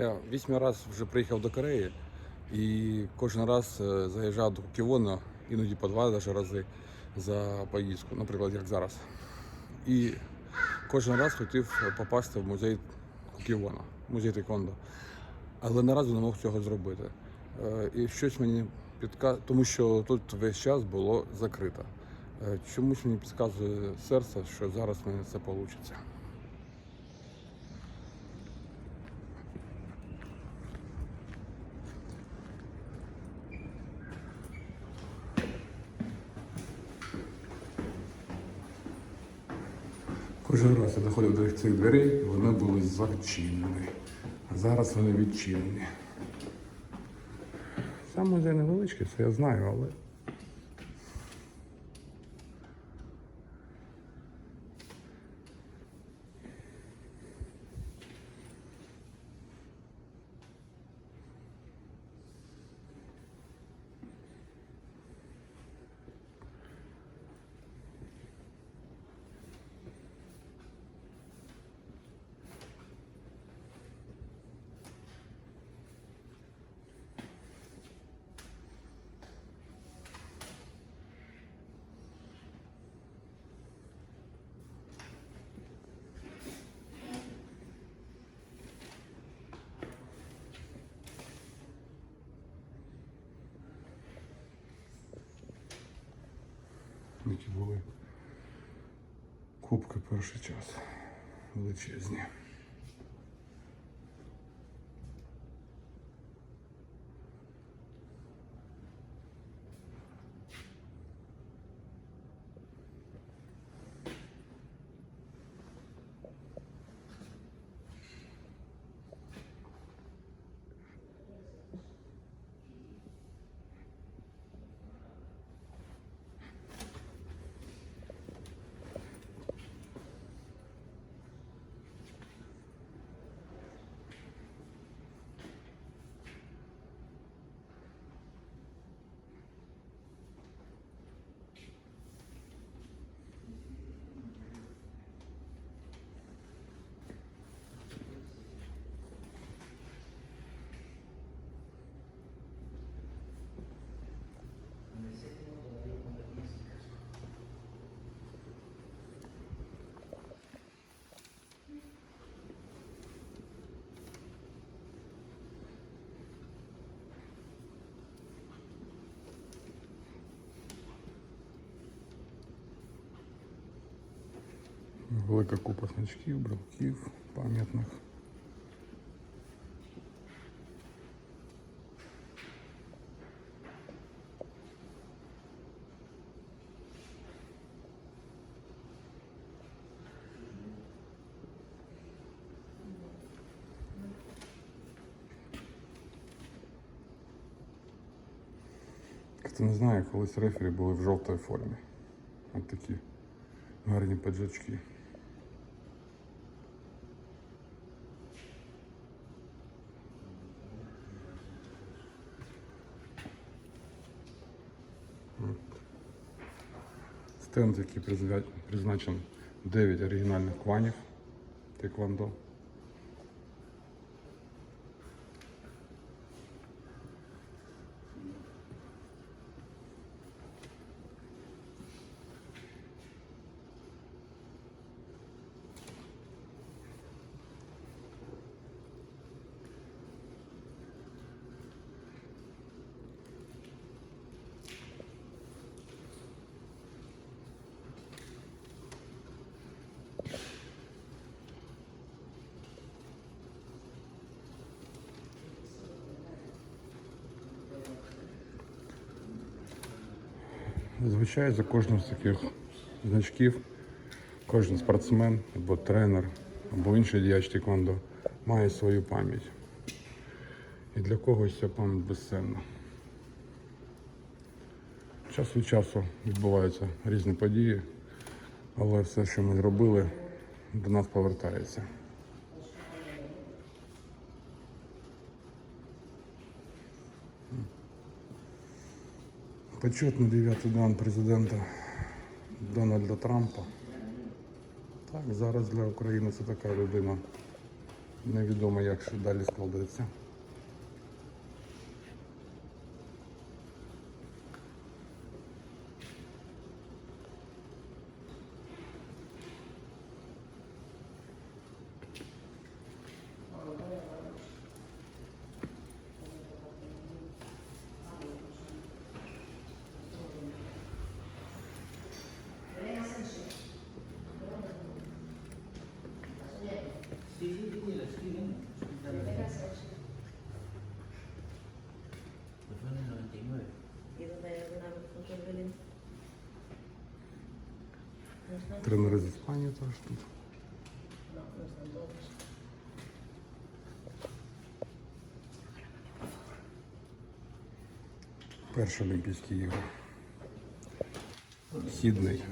Я вісім раз вже приїхав до Кореї і кожен раз е, заїжджав до Ківона, іноді по два даже рази за поїздку, наприклад, як зараз. І кожен раз хотів попасти в музей Куківона, музей Тейкондо. Але наразі не мог цього зробити. Е, І щось мені підказує, тому що тут весь час було закрито. Е, Чомусь мені підказує серце, що зараз в мене це вийде. Кожен раз я доходив до цих дверей, вони були зачинені. А зараз вони відчинені. Сам музей невеличкий, це я знаю, але. Які були кубки перший час величезні. Велика купа значків, брелків пам'ятних. Хто не знає, колись рефері були в жовтій формі. Ось такі гарні піджачки. Стенд, який призна- призначений 9 оригінальних кванів Теквандо. Зазвичай за кожним з таких значків кожен спортсмен або тренер, або інший діяч тіквондо має свою пам'ять. І для когось ця пам'ять безцінна. Час від часу відбуваються різні події, але все, що ми зробили, до нас повертається. Почетний дев'ятий дан президента Дональда Трампа. Так, зараз для України це така людина Невідомо, як ще далі складеться. ¿No? Тренери з Іспанії теж тут. Перші Олімпійські ігри. Сідней.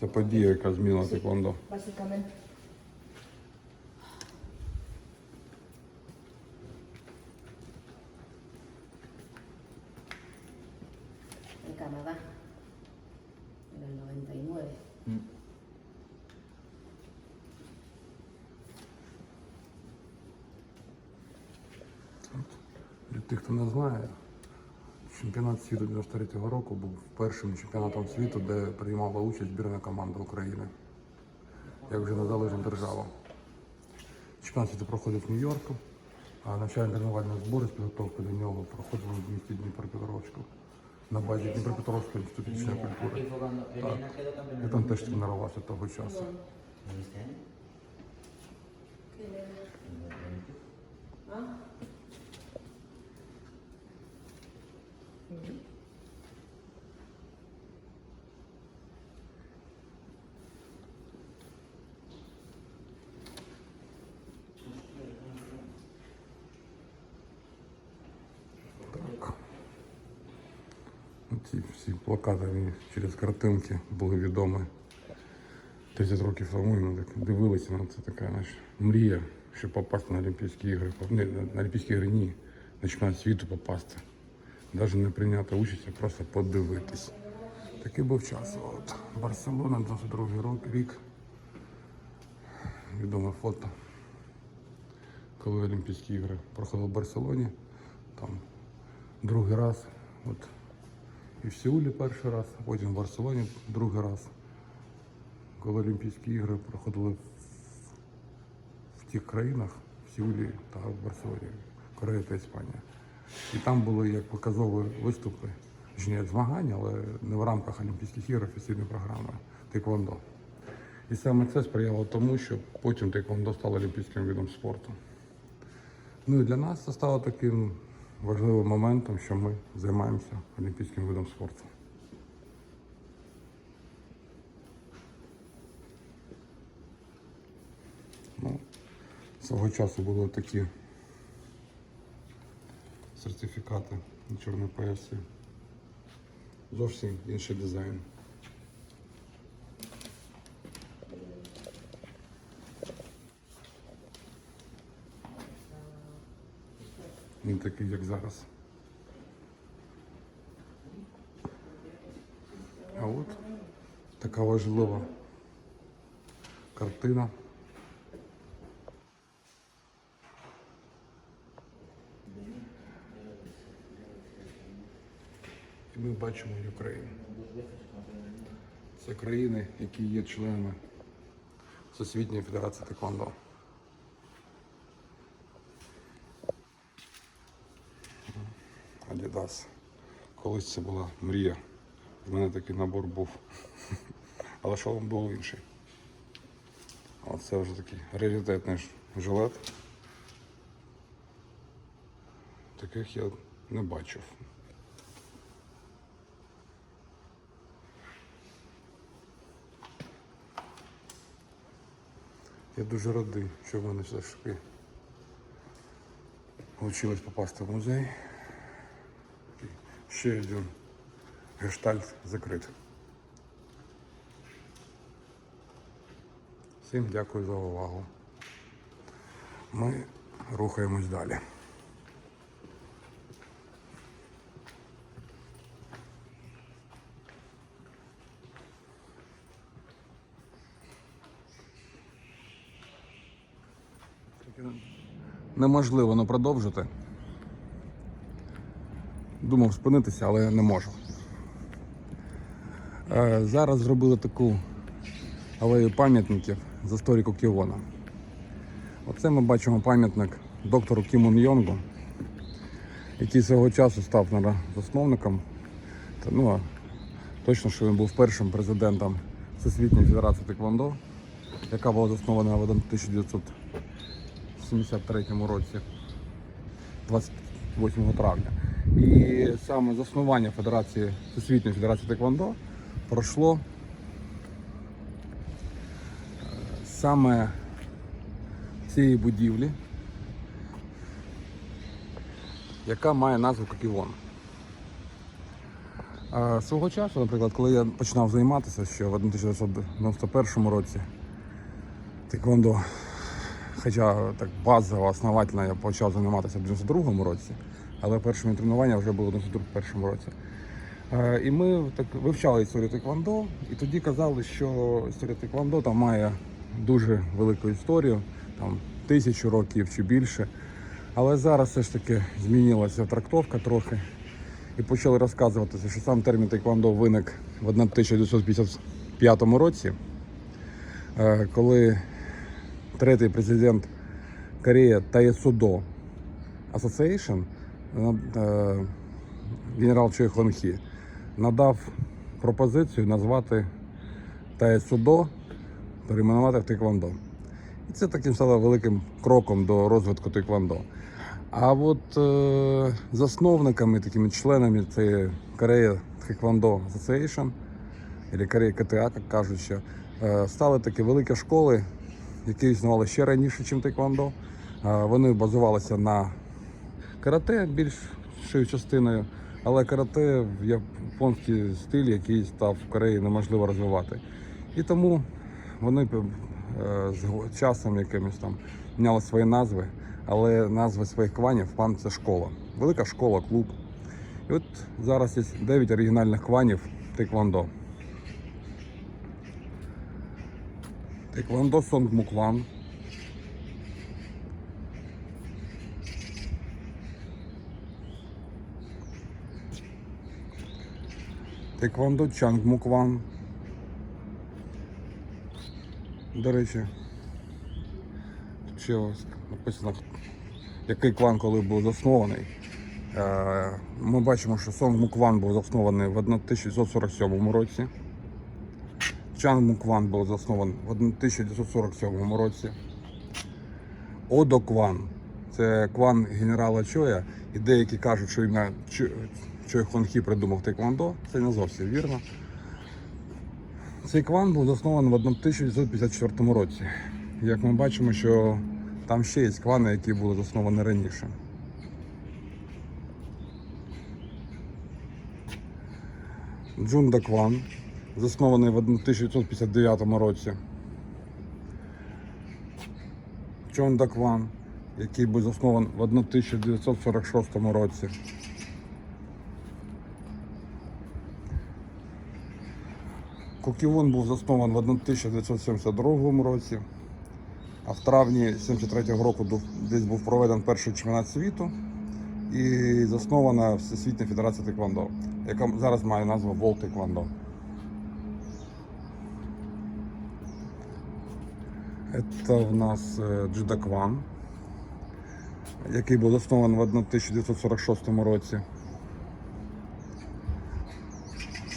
Це подія, яка змінила теквондо. Básicamente. Хто не знає, чемпіонат світу 93-го року був першим чемпіонатом світу, де приймала участь збірна команда України, як вже незалежна держава. Чемпіонат світу проходив в Нью-Йорку, а навчально-тренувальні збори з підготовки до нього проходили в місті Дніпропетровську на базі Дніпропетровського інституту культури. Campeona Я там теж тренувався того часу. ¿En Ці всі плакати через картинки були відомі 30 років тому. Ми так дивилися на це така знаєш, мрія, щоб попасти на Олімпійські ігри. Ні, на Олімпійські ігри ні. На чемпіонат світу попасти. Навіть не прийняти участь, а просто подивитись. Такий був час. От Барселона, 22 рок, рік. Відоме фото. Коли Олімпійські ігри проходили в Барселоні, там другий раз. От, і в Сеулі перший раз, потім в Барселоні другий раз. Коли Олімпійські ігри проходили в, в тих країнах, в Сеулі та в Барселоні, Корея та Іспанія. І там були як показові виступи, Точніше, змагання, але не в рамках Олімпійських ігор офіційної програми Тейквондо. І саме це сприяло тому, що потім Тейквондо стало олімпійським видом спорту. Ну і для нас це стало таким важливим моментом, що ми займаємося олімпійським видом спорту. Ну, свого часу були такі сертифікати на чорній поясі. Зовсім інший дизайн. Він такий, як зараз. А от така важлива картина. І ми бачимо Україну. Це країни, які є членами Всесвітньої Федерації Теквондо. Адідас. Колись це була мрія. В мене такий набор був. Але шолом був інший. А це вже такий раритетний жилет. Таких я не бачив. Я дуже радий, що в мене все ж таки вийшло попасти в музей. Ще один гештальт закрит. Всім дякую за увагу. Ми рухаємось далі. Неможливо не продовжити. Думав спинитися, але не можу. Е, Зараз зробили таку алею пам'ятників з історику Кіона. Оце ми бачимо пам'ятник доктору Кіму Йонгу, який свого часу став засновником. Та, ну, точно, що він був першим президентом Всесвітньої Федерації Теквондо, яка була заснована в 1973 році, 28 травня. І саме заснування Федерації Всесвітньої Федерації Теквондо пройшло е, саме в цій будівлі, яка має назву Коківон. Свого часу, наприклад, коли я починав займатися ще в 1991 році, тиквондо, хоча так базово, основательно я почав займатися в 92 році, але перші мої тренування вже було в 91 році. Е, І ми так вивчали історію тиквондо, і тоді казали, що історія тиквондо там має дуже велику історію, там тисячу років чи більше. Але зараз все ж таки змінилася трактовка трохи. І почали розказувати, що сам термін тейквондо виник в 1955 році, е, коли третій президент Кореї Таєсудо Association, е, генерал Чой Хон Хі, надав пропозицію назвати Таєсудо, перейменувати в Тейквондо. І це таким стало великим кроком до розвитку Тейквондо. А от е, засновниками, такими членами це Корея Taekwondo Association, або Корея КТА, як кажуть, що е, стали такі великі школи, які існували ще раніше, ніж Тейквондо. Е, вони базувалися на карате більшою частиною, але карате в японський стиль, який став в Кореї неможливо розвивати. І тому вони е, з часом якимось там міняли свої назви, але назви своїх кванів кван це школа. Велика школа, клуб. І от зараз є 9 оригінальних кванів Тейквондо. Тейквондо Сонгму Кван. Тейквондо Чангму Кван. До речі, ще ось написано, який клан коли був заснований. Е, Ми бачимо, що Сонг Мукван був заснований в 1947 році. Чан Мукван був заснований в 1947 році. Одо Кван це клан генерала Чоя. І деякі кажуть, що ім'я Чо- Чой Хонхі придумав Тейквондо. Це не зовсім вірно. Цей клан був заснований в 1954 році. Як ми бачимо, що там ще є клани, які були засновані раніше. Джунда клан, заснований в 1959 році. Чонда клан, який був заснований в 1946 році. Куківон був заснований в 1972 році, а в травні 1973 року десь був проведений перший чемпіонат світу і заснована Всесвітня Федерація Теквондо, яка зараз має назву Волт Теквондо. Це в нас е, Джудакван, який був заснований в 1946 році.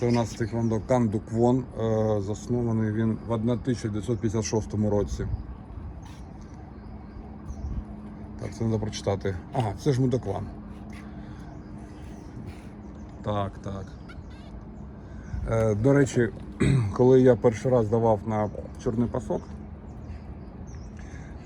Це у нас Тейквондо Канду Квон, е, заснований він в 1956 році. Так, це треба прочитати. Ага, це ж Мудокван. Так, так. Е, до речі, коли я перший раз давав на чорний пасок,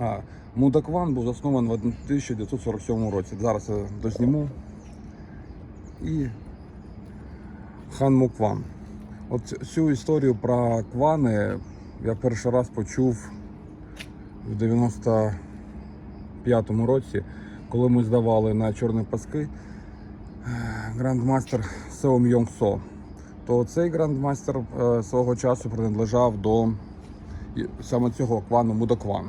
а, Мудакван був заснований в 1947 році. Зараз я дозніму. І Хан Мукван. От цю історію про квани я перший раз почув в 95-му році, коли ми здавали на чорні паски е, грандмастер Сеом Йонг Со. То цей грандмастер е, свого часу принадлежав до саме цього квану Мудокван.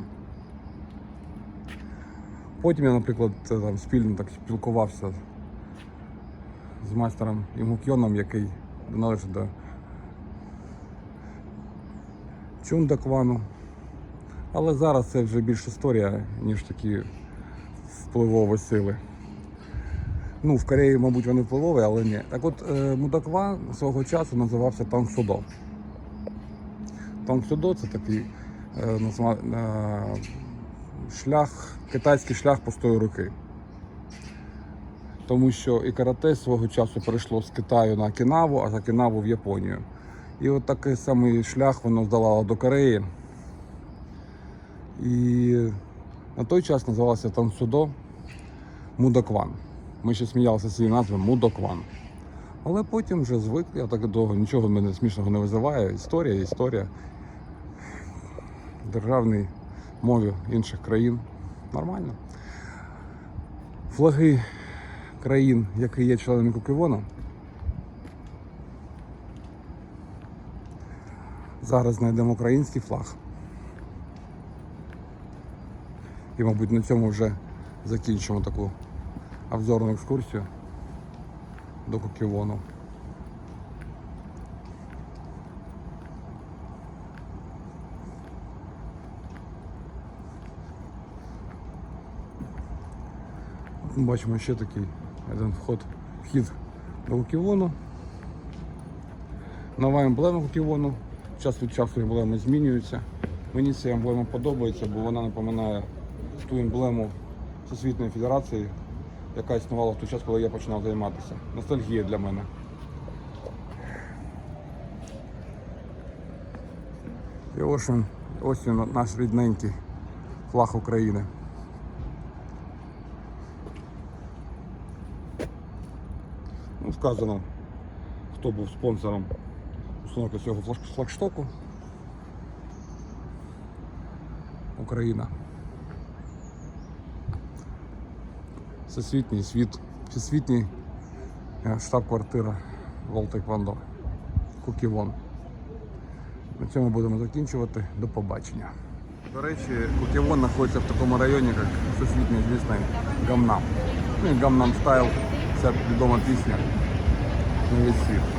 Потім я, наприклад, там, спільно так спілкувався з майстером Імгукйоном, який належить до Чундаквану. Але зараз це вже більш історія, ніж такі впливові сили. Ну, в Кореї, мабуть, вони впливові, але ні. Так от е, Мудаква свого часу називався Тангсудо. Тангсудо це такий е, е, шлях, китайський шлях пустої руки. Тому що і карате свого часу перейшло з Китаю на Окінаву, а з Окінаву в Японію. І от такий самий шлях воно здолало до Кореї. І на той час називалося Тансудо Мудокван. Ми ще сміялися з цієї назви Мудокван. Але потім вже звик, я так довго нічого в мене смішного не визиває. Історія, історія. Державній мові інших країн. Нормально. Флаги країн, які є членами Куківона. Зараз знайдемо український флаг. І, мабуть, на цьому вже закінчимо таку обзорну екскурсію до Куківону. Бачимо ще такий один вход, вхід до Куківону. Нова емблема Куківону. Час від часу емблеми змінюються. Мені ця емблема подобається, бо вона напоминає ту емблему Всесвітньої Федерації, яка існувала в той час, коли я починав займатися. Ностальгія для мене. І ось ось він наш рідненький флаг України. Вказано, хто був спонсором установки цього флагштоку. Україна. Всесвітній світ, всесвітній е, штаб-квартира Волтеквандо. Куківон. На цьому будемо закінчувати. До побачення. До речі, Куківон знаходиться в такому районі, як всесвітній звісний Гамнам. Ну Гамнам Стайл, ця відома пісня весь світ.